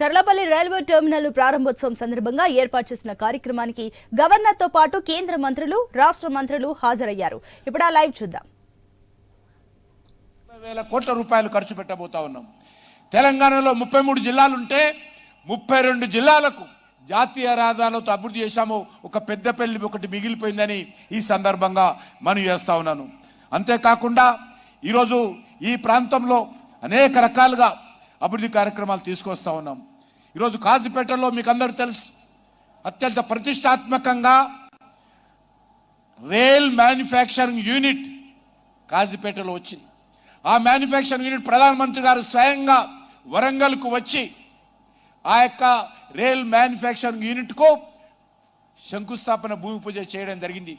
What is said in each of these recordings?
Cherlapalli railway terminal ప్రారంభోత్సవం సందర్భంగా ఏర్పాటు చేసిన కార్యక్రమానికి గవర్నర్తో పాటు కేంద్ర మంత్రులు రాష్ట్ర మంత్రులు హాజరయ్యారు. ఇప్పుడు ఆ లైవ్ చూద్దాం. వేల కోట్ల రూపాయలు ఖర్చు పెట్టబోతా ఉన్నాం. తెలంగాణలో ముప్పై మూడు జిల్లాలుంటే ముప్పై రెండు జిల్లాలకు జాతీయ రహదారులతో అభివృద్ధి చేశాము. ఒక పెద్ద పెళ్ళి ఒకటి మిగిలిపోయిందని ఈ సందర్భంగా మనం చేస్తా ఉన్నాను. అంతేకాకుండా ఈరోజు ఈ ప్రాంతంలో అనేక రకాలుగా అభివృద్ధి కార్యక్రమాలు తీసుకొస్తా ఉన్నాం. ఈరోజు కాజీపేటలో మీకు అందరూ తెలుసు అత్యంత ప్రతిష్టాత్మకంగా రైల్ మ్యానుఫ్యాక్చరింగ్ యూనిట్ కాజీపేటలో వచ్చింది. ఆ మ్యానుఫ్యాక్చరింగ్ యూనిట్ ప్రధానమంత్రి గారు స్వయంగా వరంగల్కు వచ్చి ఆ యొక్క రైల్ మ్యానుఫ్యాక్చరింగ్ యూనిట్కు శంకుస్థాపన భూమి పూజ చేయడం జరిగింది.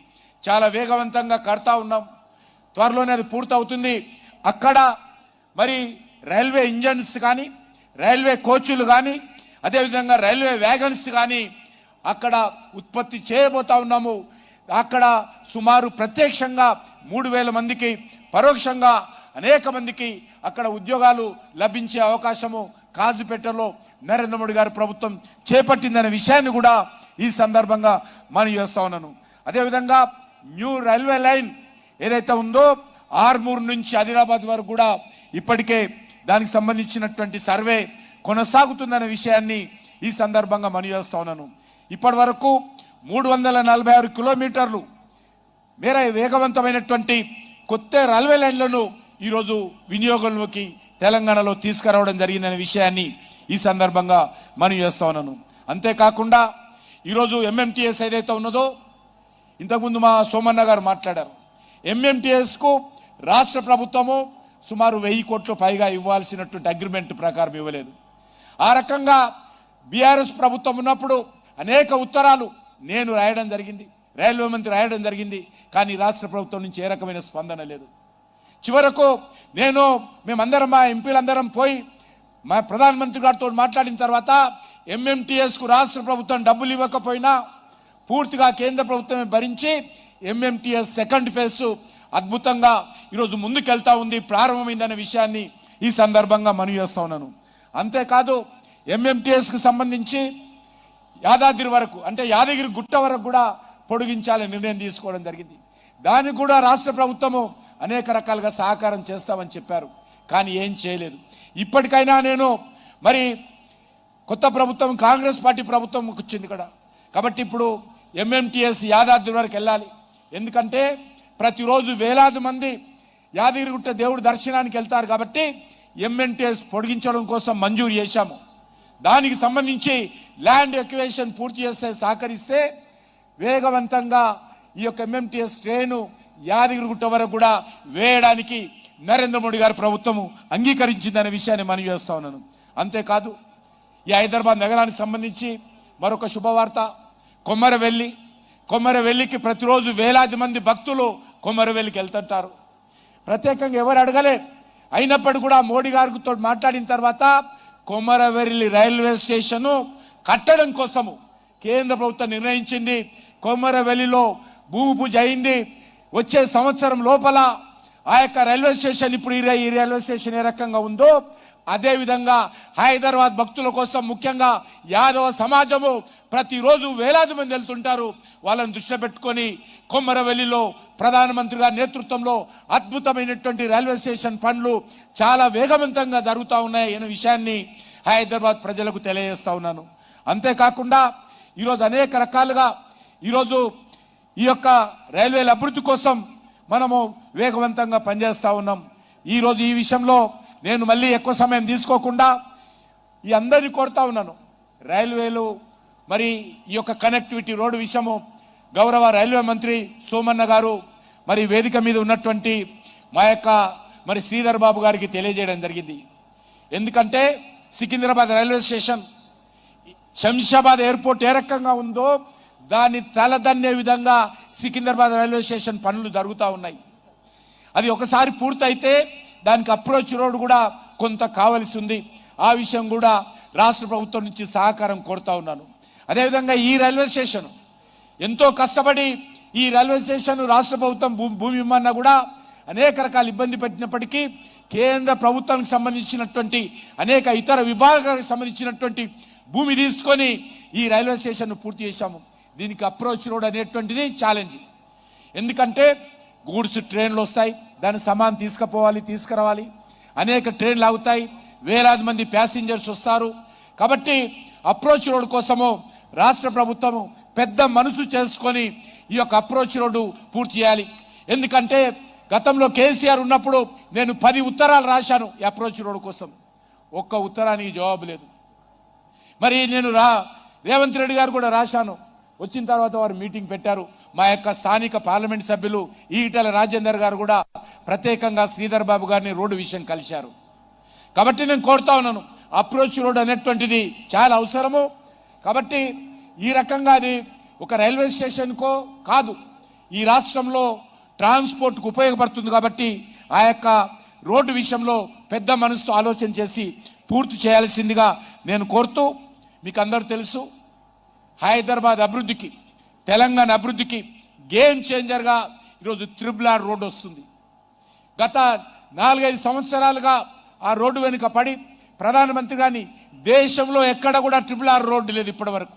చాలా వేగవంతంగా కడతా ఉన్నాం. త్వరలోనే అది పూర్తవుతుంది. అక్కడ మరి రైల్వే ఇంజన్స్ కానీ రైల్వే కోచులు కానీ అదేవిధంగా రైల్వే వ్యాగన్స్ కానీ అక్కడ ఉత్పత్తి చేయబోతా ఉన్నాము. అక్కడ సుమారు ప్రత్యక్షంగా మూడు వేల మందికి పరోక్షంగా అనేక మందికి అక్కడ ఉద్యోగాలు లభించే అవకాశము కాజుపేటలో నరేంద్ర మోడీ గారి ప్రభుత్వం చేపట్టిందనే విషయాన్ని కూడా ఈ సందర్భంగా మనం చేస్తా ఉన్నాను. అదేవిధంగా న్యూ రైల్వే లైన్ ఏదైతే ఉందో ఆర్మూర్ నుంచి ఆదిలాబాద్ వరకు కూడా ఇప్పటికే దానికి సంబంధించినటువంటి సర్వే కొనసాగుతుందనే విషయాన్ని ఈ సందర్భంగా మనవేస్తా ఉన్నాను. ఇప్పటి వరకు మూడు వందల నలభై ఆరు కిలోమీటర్లు మేర వేగవంతమైనటువంటి కొత్త రైల్వే లైన్లను ఈరోజు వినియోగంలోకి తెలంగాణలో తీసుకురావడం జరిగిందనే విషయాన్ని ఈ సందర్భంగా మనం చేస్తా ఉన్నాను. అంతేకాకుండా ఈరోజు ఎంఎంటీఎస్ ఏదైతే ఉన్నదో ఇంతకుముందు మా సోమన్న గారు మాట్లాడారు. ఎంఎంటీఎస్కు రాష్ట్ర ప్రభుత్వము సుమారు వెయ్యి కోట్లు పైగా ఇవ్వాల్సినటువంటి అగ్రిమెంట్ ప్రకారం ఇవ్వలేదు. ఆ రకంగా బీఆర్ఎస్ ప్రభుత్వం ఉన్నప్పుడు అనేక ఉత్తరాలు నేను రాయడం జరిగింది రైల్వే మంత్రి రాయడం జరిగింది కానీ రాష్ట్ర ప్రభుత్వం నుంచి ఏ రకమైన స్పందన లేదు. చివరకు నేను మేమందరం మా ఎంపీలందరం పోయి మా ప్రధానమంత్రి గారితో మాట్లాడిన తర్వాత ఎంఎంటీఎస్కు రాష్ట్ర ప్రభుత్వం డబ్బులు ఇవ్వకపోయినా పూర్తిగా కేంద్ర ప్రభుత్వమే భరించి ఎంఎంటీఎస్ సెకండ్ ఫేజ్ అద్భుతంగా ఈరోజు ముందుకెళ్తా ఉంది ప్రారంభమైందనే విషయాన్ని ఈ సందర్భంగా మనవి చేస్తా ఉన్నాను. అంతేకాదు ఎంఎంటీఎస్కి సంబంధించి యాదాద్రి వరకు అంటే యాదగిరి గుట్ట వరకు కూడా పొడిగించాలని నిర్ణయం తీసుకోవడం జరిగింది. దానికి కూడా రాష్ట్ర ప్రభుత్వము అనేక రకాలుగా సహకారం చేస్తామని చెప్పారు కానీ ఏం చేయలేదు. ఇప్పటికైనా నేను మరి కొత్త ప్రభుత్వం కాంగ్రెస్ పార్టీ ప్రభుత్వం వచ్చింది ఇక్కడ. కాబట్టి ఇప్పుడు ఎంఎంటీఎస్ యాదాద్రి వరకు వెళ్ళాలి. ఎందుకంటే ప్రతిరోజు వేలాది మంది యాదగిరిగుట్ట దేవుడు దర్శనానికి వెళ్తారు కాబట్టి ఎంఎన్టీఎస్ పొడిగించడం కోసం మంజూరు చేశాము. దానికి సంబంధించి ల్యాండ్ ఎక్వేషన్ పూర్తి చేస్తే సహకరిస్తే వేగవంతంగా ఈ యొక్క ఎంఎంటీఎస్ ట్రైను యాదగిరిగుట్ట వరకు కూడా వేయడానికి నరేంద్ర మోడీ గారి ప్రభుత్వము అంగీకరించిందనే విషయాన్ని మనం చేస్తా ఉన్నాను. అంతేకాదు ఈ హైదరాబాద్ నగరానికి సంబంధించి మరొక శుభవార్త. కొమ్మరవెల్లి. కొమ్మరవెల్లికి ప్రతిరోజు వేలాది మంది భక్తులు కొమరవెల్లికి వెళ్తుంటారు. ప్రత్యేకంగా ఎవరు అడగలే అయినప్పటికీ కూడా మోడీ గారితో మాట్లాడిన తర్వాత కొమరవెల్లి రైల్వే స్టేషను కట్టడం కోసము కేంద్ర ప్రభుత్వం నిర్ణయించింది. కొమరవెల్లిలో భూమి పూజ అయింది. వచ్చే సంవత్సరం లోపల ఆ యొక్క రైల్వే స్టేషన్ ఇప్పుడు ఈ రైల్వే స్టేషన్ ఏ రకంగా ఉందో అదేవిధంగా హైదరాబాద్ భక్తుల కోసం ముఖ్యంగా యాదవ సమాజము ప్రతిరోజు వేలాది మంది వెళ్తుంటారు. వాళ్ళని దృష్టిలో పెట్టుకొని కొమ్మరవెల్లిలో ప్రధానమంత్రి గారి నేతృత్వంలో అద్భుతమైనటువంటి రైల్వే స్టేషన్ పనులు చాలా వేగవంతంగా జరుగుతూ ఉన్నాయి అనే విషయాన్ని హైదరాబాద్ ప్రజలకు తెలియజేస్తూ ఉన్నాను. అంతేకాకుండా ఈరోజు అనేక రకాలుగా ఈరోజు ఈ యొక్క రైల్వేల అభివృద్ధి కోసం మనము వేగవంతంగా పనిచేస్తూ ఉన్నాం. ఈరోజు ఈ విషయంలో నేను మళ్ళీ ఎక్కువ సమయం తీసుకోకుండా ఈ అందరినీ కోరుతా ఉన్నాను. రైల్వేలు మరి ఈ యొక్క కనెక్టివిటీ రోడ్డు విషయము గౌరవ రైల్వే మంత్రి సోమన్న గారు మరి వేదిక మీద ఉన్నటువంటి మా యొక్క మరి శ్రీధర్ బాబు గారికి తెలియజేయడం జరిగింది. ఎందుకంటే Secunderabad railway station Shamshabad airport ఏ రకంగా ఉందో దాన్ని తలదన్నే విధంగా సికింద్రాబాద్ రైల్వే స్టేషన్ పనులు జరుగుతూ ఉన్నాయి. అది ఒకసారి పూర్తయితే దానికి అప్రోచ్ రోడ్ కూడా కొంత కావలసి ఉంది. ఆ విషయం కూడా రాష్ట్ర ప్రభుత్వం నుంచి సహకారం కోరుతా ఉన్నాను. అదేవిధంగా ఈ రైల్వే స్టేషన్. ఎంతో కష్టపడి ఈ రైల్వే స్టేషన్ రాష్ట్ర ప్రభుత్వం భూ భూమి ఇమ్మన్నా కూడా అనేక రకాల ఇబ్బంది పెట్టినప్పటికీ కేంద్ర ప్రభుత్వానికి సంబంధించినటువంటి అనేక ఇతర విభాగాలకు సంబంధించినటువంటి భూమి తీసుకొని ఈ రైల్వే స్టేషన్ను పూర్తి చేశాము. దీనికి అప్రోచ్ రోడ్ అనేటువంటిది ఛాలెంజ్ ఎందుకంటే గూడ్స్ ట్రైన్లు వస్తాయి దాని సమాన్ తీసుకుపోవాలి తీసుకురావాలి. అనేక ట్రైన్లు ఆగుతాయి వేలాది మంది ప్యాసింజర్స్ వస్తారు. కాబట్టి అప్రోచ్ రోడ్ కోసము రాష్ట్ర ప్రభుత్వము పెద్ద మనసు చేసుకొని ఈ యొక్క అప్రోచ్ రోడ్డు పూర్తి చేయాలి. ఎందుకంటే గతంలో కేసీఆర్ ఉన్నప్పుడు నేను పది ఉత్తరాలు రాశాను ఈ అప్రోచ్ రోడ్డు కోసం. ఒక్క ఉత్తరానికి జవాబు లేదు. మరి నేను రా రేవంత్ రెడ్డి గారు కూడా రాశాను. వచ్చిన తర్వాత వారు మీటింగ్ పెట్టారు. మా యొక్క స్థానిక పార్లమెంట్ సభ్యులు ఈటల రాజేందర్ గారు కూడా ప్రత్యేకంగా శ్రీధర్ బాబు గారిని రోడ్డు విషయం కలిశారు. కాబట్టి నేను కోరుతా ఉన్నాను. అప్రోచ్ రోడ్ అనేటువంటిది చాలా అవసరము. కాబట్టి ఈ రకంగా అది ఒక రైల్వే స్టేషన్కో కాదు ఈ రాష్ట్రంలో ట్రాన్స్పోర్ట్కు ఉపయోగపడుతుంది కాబట్టి ఆ యొక్క రోడ్డు విషయంలో పెద్ద మనసుతో ఆలోచన చేసి పూర్తి చేయాల్సిందిగా నేను కోరుతూ మీకు అందరూ తెలుసు హైదరాబాద్ అభివృద్ధికి తెలంగాణ అభివృద్ధికి గేమ్ చేంజర్గా ఈరోజు త్రిబుల్ ఆర్ రోడ్డు వస్తుంది. గత నాలుగైదు సంవత్సరాలుగా ఆ రోడ్డు వెనుక పడి ప్రధానమంత్రి కానీ దేశంలో ఎక్కడ కూడా ట్రిపుల్ ఆర్ రోడ్డు లేదు ఇప్పటి వరకు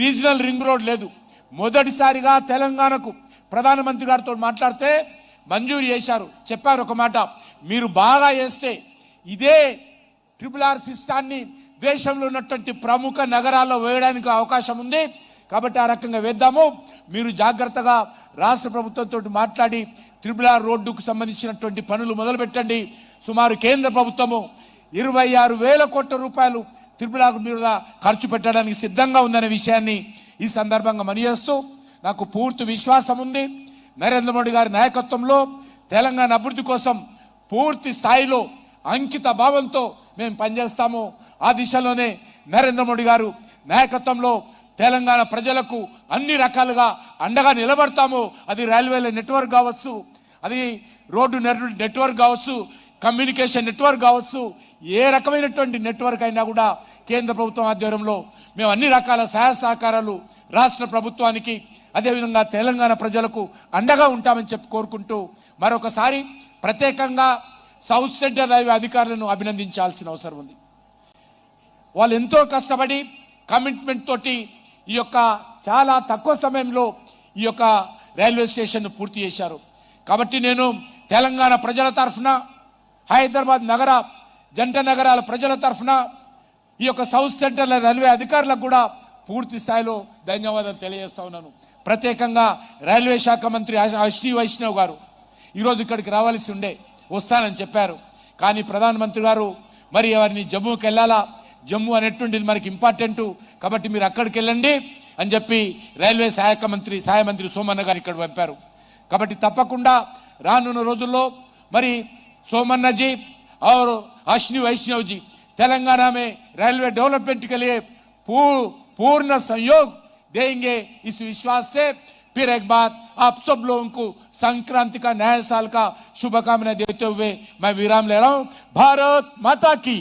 రీజనల్ రింగ్ రోడ్ లేదు. మొదటిసారిగా తెలంగాణకు ప్రధానమంత్రి గారితో మాట్లాడితే మంజూరు చేశారు. చెప్పారు ఒక మాట. మీరు బాగా చేస్తే ఇదే ట్రిపుల్ ఆర్ సిస్టాన్ని దేశంలో ఉన్నటువంటి ప్రముఖ నగరాల్లో వేయడానికి అవకాశం ఉంది. కాబట్టి ఆ రకంగా వేద్దాము. మీరు జాగ్రత్తగా రాష్ట్ర ప్రభుత్వంతో మాట్లాడి ట్రిపుల్ ఆర్ రోడ్డుకు సంబంధించినటువంటి పనులు మొదలుపెట్టండి. సుమారు కేంద్ర ప్రభుత్వము ఇరవై ఆరు వేల కోట్ల రూపాయలు త్రిపుల్ మీద ఖర్చు పెట్టడానికి సిద్ధంగా ఉందనే విషయాన్ని ఈ సందర్భంగా మనిచేస్తూ నాకు పూర్తి విశ్వాసం ఉంది. నరేంద్ర మోడీ గారి నాయకత్వంలో తెలంగాణ అభివృద్ధి కోసం పూర్తి స్థాయిలో అంకిత భావంతో మేము పనిచేస్తాము. ఆ దిశలోనే నరేంద్ర మోడీ గారు నాయకత్వంలో తెలంగాణ ప్రజలకు అన్ని రకాలుగా అండగా నిలబడతాము. అది రైల్వేల నెట్వర్క్ కావచ్చు అది రోడ్డు నెట్వర్క్ కావచ్చు కమ్యూనికేషన్ నెట్వర్క్ కావచ్చు ఏ రకమైనటువంటి నెట్వర్క్ అయినా కూడా కేంద్ర ప్రభుత్వం ఆధ్వర్యంలో మేము అన్ని రకాల సహాయ సహకారాలు రాష్ట్ర ప్రభుత్వానికి అదేవిధంగా తెలంగాణ ప్రజలకు అండగా ఉంటామని చెప్పి కోరుకుంటూ మరొకసారి ప్రత్యేకంగా సౌత్ సెంటర్ రైల్వే అధికారులను అభినందించాల్సిన అవసరం ఉంది. వాళ్ళు ఎంతో కష్టపడి కమిట్మెంట్ తోటి ఈ యొక్క చాలా తక్కువ సమయంలో ఈ యొక్క రైల్వే స్టేషన్ను పూర్తి చేశారు. కాబట్టి నేను తెలంగాణ ప్రజల తరఫున హైదరాబాద్ నగర జంట నగరాల ప్రజల తరఫున ఈ యొక్క సౌత్ సెంటర్ల రైల్వే అధికారులకు కూడా పూర్తి స్థాయిలో ధన్యవాదాలు తెలియజేస్తా ఉన్నాను. ప్రత్యేకంగా రైల్వే శాఖ మంత్రి శ్రీ వైష్ణవ్ గారు ఈరోజు ఇక్కడికి రావాల్సి ఉండే వస్తానని చెప్పారు. కానీ ప్రధానమంత్రి గారు మరి ఎవరిని జమ్మూకి వెళ్ళాలా? జమ్మూ అనేటువంటిది మనకి ఇంపార్టెంటు. కాబట్టి మీరు అక్కడికి వెళ్ళండి అని చెప్పి రైల్వే సహాయక మంత్రి సహాయ మంత్రి సోమన్న గారు ఇక్కడ పంపారు. కాబట్టి తప్పకుండా రానున్న రోజుల్లో మరి సోమన్నజీ और अश्विनी वैष्णव जी तेलंगाना में रेलवे डेवलपमेंट के लिए पूर्ण सहयोग देंगे इस विश्वास से। फिर एक बात आप सब लोगों को संक्रांति का नया साल का शुभकामना देते हुए मैं विराम ले रहा हूँ। भारत माता की।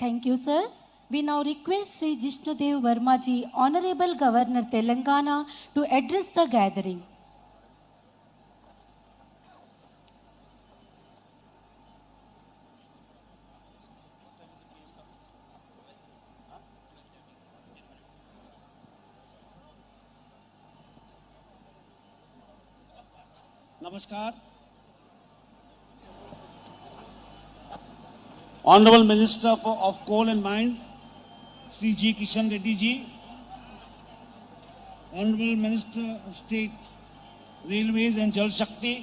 Thank you sir We now request Sri Jishnudev Verma ji, Honorable Governor Telangana, to address the gathering. नमस्कार। Honourable minister of coal and mines Shri ji Kishan Reddy ji honourable minister state railways and Jal Shakti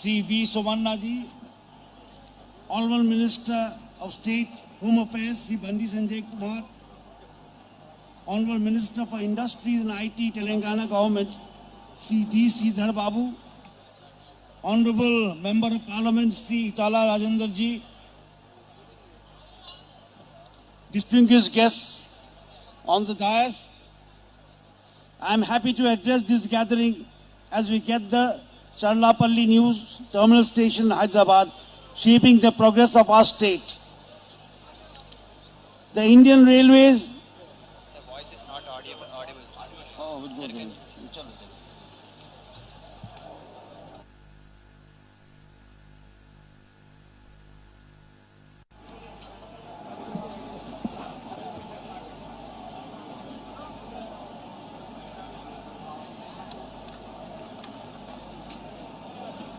Shri V Somanna ji honourable minister of state home affairs Shri Bandi Sanjay Kumar honourable minister for industries and IT Telangana government Sri D. Sridhar Babu, Honorable Member of Parliament Sri Itala Rajendra ji, distinguished guests on the dais, I am happy to address this gathering as we get the Charlapalli News Terminal Station, Hyderabad, shaping the progress of our state. The Indian Railways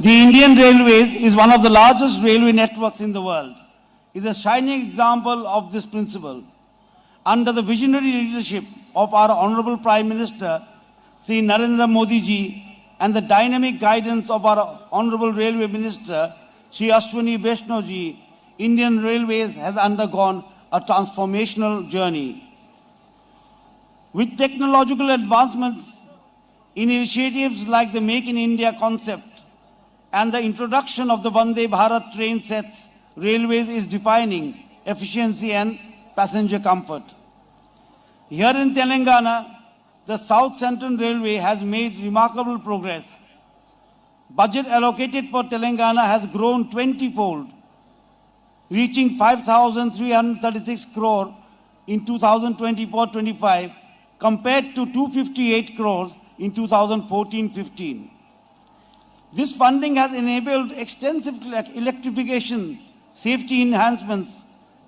The Indian Railways is one of the largest railway networks in the world. Is a shining example of this principle. Under the visionary leadership of our Honorable Prime Minister, Sri Narendra Modi ji, and the dynamic guidance of our Honorable Railway Minister, Sri Ashwini Vaishnaw ji, Indian Railways has undergone a transformational journey. With technological advancements, initiatives like the Make in India concept and the introduction of the Vande Bharat train sets, railways is defining efficiency and passenger comfort. Here in Telangana, the South Central Railway has made remarkable progress. Budget allocated for Telangana has grown 20-fold, reaching 5,336 crore in 2024-25 compared to 258 crores in 2014-15. This funding has enabled extensive electrification, safety enhancements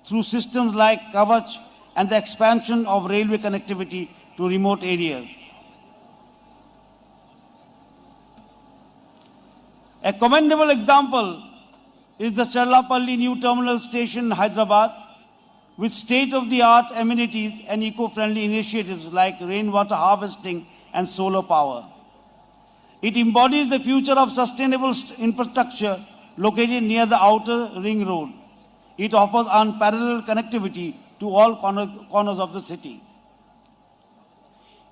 through systems like Kavach and the expansion of railway connectivity to remote areas. A commendable example is the Charlapalli New Terminal Station, Hyderabad, with state-of-the-art amenities and eco-friendly initiatives like rainwater harvesting and solar power. It embodies the future of sustainable infrastructure located near the outer ring road. It offers unparalleled connectivity to all corner- corners of the city.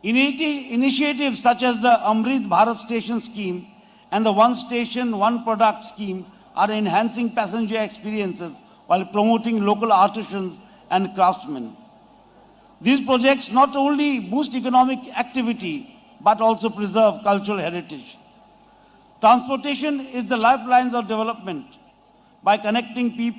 Initi- Initiatives such as the Amrit Bharat Station scheme and the One Station, One Product scheme are enhancing passenger experiences while promoting local artisans and craftsmen. These projects not only boost economic activity but also preserve cultural heritage. Transportation is the lifelines of development. By connecting people